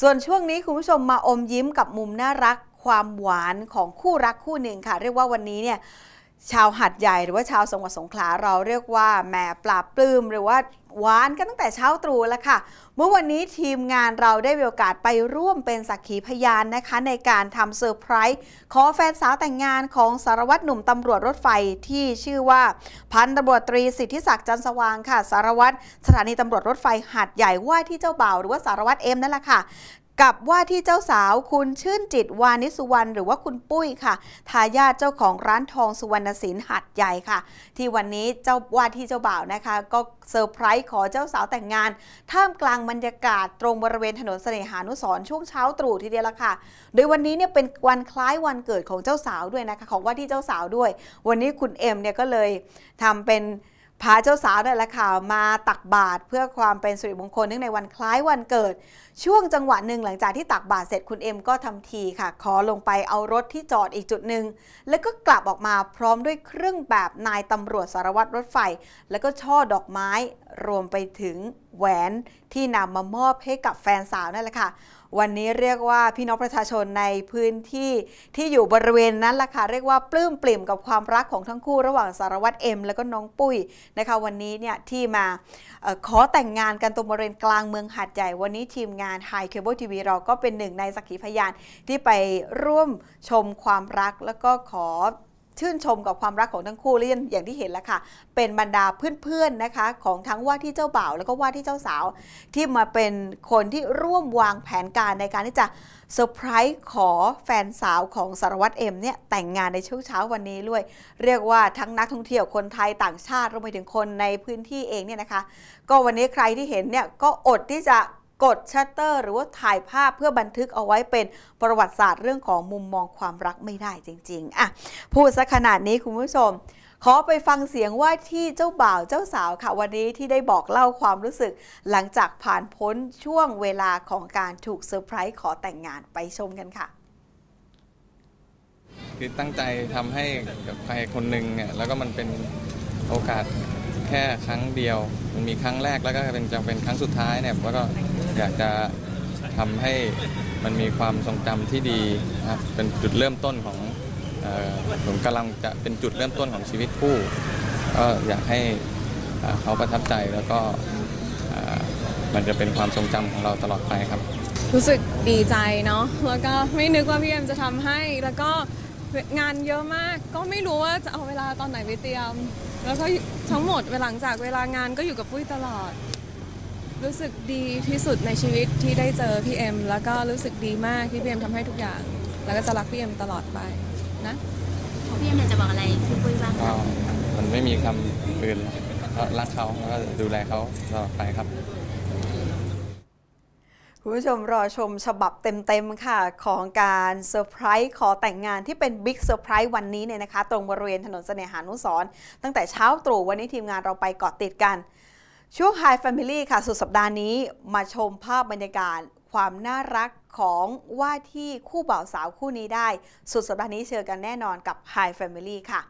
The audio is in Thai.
ส่วนช่วงนี้คุณผู้ชมมาอมยิ้มกับมุมน่ารักความหวานของคู่รักคู่หนึ่งค่ะ เรียกว่าวันนี้เนี่ย ชาวหัดใหญ่หรือว่าชาวสงขลาสงขลาเราเรียกว่าแหมปราบปลื้มหรือว่าหวานกันตั้งแต่เช้าตรู่แล้วค่ะ เมื่อวันนี้ทีมงานเราได้มีโอกาสไปร่วมเป็นสักขีพยานนะคะ ในการทำเซอร์ไพรส์ขอแฟนสาวแต่งงานของสารวัตรหนุ่มตำรวจรถไฟที่ชื่อว่า พันตำรวจตรีสิทธิศักดิ์จันสว่างค่ะ สารวัตรสถานีตำรวจรถไฟหัดใหญ่ว่าที่เจ้าบ่าวหรือว่าสารวัตรเอ็มนั่นแหละค่ะ กับว่าที่เจ้าสาวคุณชื่นจิตวานิสุวรรณหรือว่าคุณปุ้ยค่ะ ทายาทเจ้าของร้านทองสุวรรณศิลป์หัดใหญ่ค่ะ ที่วันนี้เจ้าว่าที่เจ้าบ่าวนะคะ ก็เซอร์ไพรส์ขอเจ้าสาวแต่งงาน ท่ามกลางบรรยากาศตรงบริเวณถนนเสน่หานุสรช่วงเช้าตรู่ทีเดียวละค่ะ โดยวันนี้เนี่ยเป็นวันคล้ายวันเกิดของเจ้าสาวด้วยนะคะ ของว่าที่เจ้าสาวด้วย วันนี้คุณเอ็มเนี่ยก็เลยทำเป็น พาเจ้าสาวนั่นแหละค่ะมาตักบาตรเพื่อความเป็นสิริมงคลเนื่องในวันคล้ายวันเกิด ช่วงจังหวะหนึ่งหลังจากที่ตักบาตรเสร็จคุณเอ็มก็ทำทีค่ะ ขอลงไปเอารถที่จอดอีกจุดหนึ่งแล้วก็กลับออกมาพร้อมด้วยเครื่องแบบนายตำรวจสารวัตรรถไฟ แล้วก็ช่อดอกไม้รวมไปถึง แหวนที่นำมามอบให้กับแฟนสาวนั่นแหละค่ะ วันนี้เรียกว่าพี่น้องประชาชนในพื้นที่ที่อยู่บริเวณนั้นล่ะค่ะเรียกว่าปลื้มปริ่มกับความรักของทั้งคู่ระหว่างสารวัตรเอ็มแล้วก็น้องปุ้ยนะคะวันนี้เนี่ยที่มาออขอแต่งงานกันตรงบริเวณกลางเมืองหาดใหญ่ วันนี้ทีมงาน High Cable TV เราก็เป็นหนึ่งในสักขีพยานที่ไปร่วมชมความรักแล้วก็ขอ ชื่นชมกับความรักของทั้งคู่และอย่างที่เห็นแล้วค่ะ เป็นบรรดาเพื่อนๆนะคะ ของทั้งว่าที่เจ้าบ่าวแล้วก็ว่าที่เจ้าสาว ที่มาเป็นคนที่ร่วมวางแผนการในการที่จะเซอร์ไพรส์ขอแฟนสาวของสารวัตรเอ็มเนี่ยแต่งงานในช่วงเช้าวันนี้ด้วย เรียกว่าทั้งนักท่องเที่ยวคนไทยต่างชาติรวมไปถึงคนในพื้นที่เองเนี่ยนะคะ ก็วันนี้ใครที่เห็นเนี่ยก็อดที่จะ กดชัตเตอร์ หรือว่าถ่ายภาพเพื่อบันทึกเอาไว้เป็นประวัติศาสตร์เรื่องของมุมมองความรักไม่ได้จริงๆอะพูดซะขนาดนี้คุณผู้ชม ขอไปฟังเสียงว่าที่เจ้าบ่าวเจ้าสาวค่ะ วันนี้ที่ได้บอกเล่าความรู้สึก หลังจากผ่านพ้นช่วงเวลาของการถูกเซอร์ไพรส์ขอแต่งงานไปชมกันค่ะคือตั้งใจทำให้กับใครคนหนึ่งเนี่ยแล้วก็มันเป็นโอกาสแค่ครั้งเดียว มันมีครั้งแรกแล้วก็เป็นจะเป็นครั้งสุดท้ายเนี่ยแล้วก็ อยากจะทำให้มันมีความทรงจำที่ดีนะครับเป็นจุดเริ่มต้นของออผมกำลังจะเป็นจุดเริ่มต้นของชีวิตคู่ ก็อยากให้เขาประทับใจแล้วก็มันจะเป็นความทรงจำของเราตลอดไปครับ รู้สึกดีใจเนาะแล้วก็ไม่นึกว่าพี่เอ็มจะทำให้แล้วก็งานเยอะมาก ก็ไม่รู้ว่าจะเอาเวลาตอนไหนไปเตรียม แล้วก็ทั้งหมดเวลาหลังจากเวลางานก็อยู่กับปุ้ยตลอด รู้สึกดีที่สุดในชีวิตที่ได้เจอพี่เอ็มแล้วก็รู้สึกดีมากที่พี่เอ็มทำให้ทุกอย่าง แล้วก็จะรักพี่เอ็มตลอดไปนะพี่เอ็มอยากจะบอกอะไรพี่ปุ้ยบ้างก็มันไม่มีคำอื่นก็รักเขาแล้วก็ดูแลเขาตลอดไปครับคุณผู้ชมรอชมฉบับเต็มๆค่ะ ของการเซอร์ไพรส์ขอแต่งงานที่เป็นบิ๊กเซอร์ไพรส์วันนี้เนี่ยนะคะ ตรงบริเวณถนนเสน่หานุสรณ์ตั้งแต่เช้าตรู่วันนี้ทีมงานเราไปเกาะติดกัน ช่วง High Family ค่ะ สุดสัปดาห์นี้มาชมภาพบรรยากาศความน่ารักของว่าที่คู่บ่าวสาวคู่นี้ได้ สุดสัปดาห์นี้เจอกันแน่นอนกับ High Family ค่ะ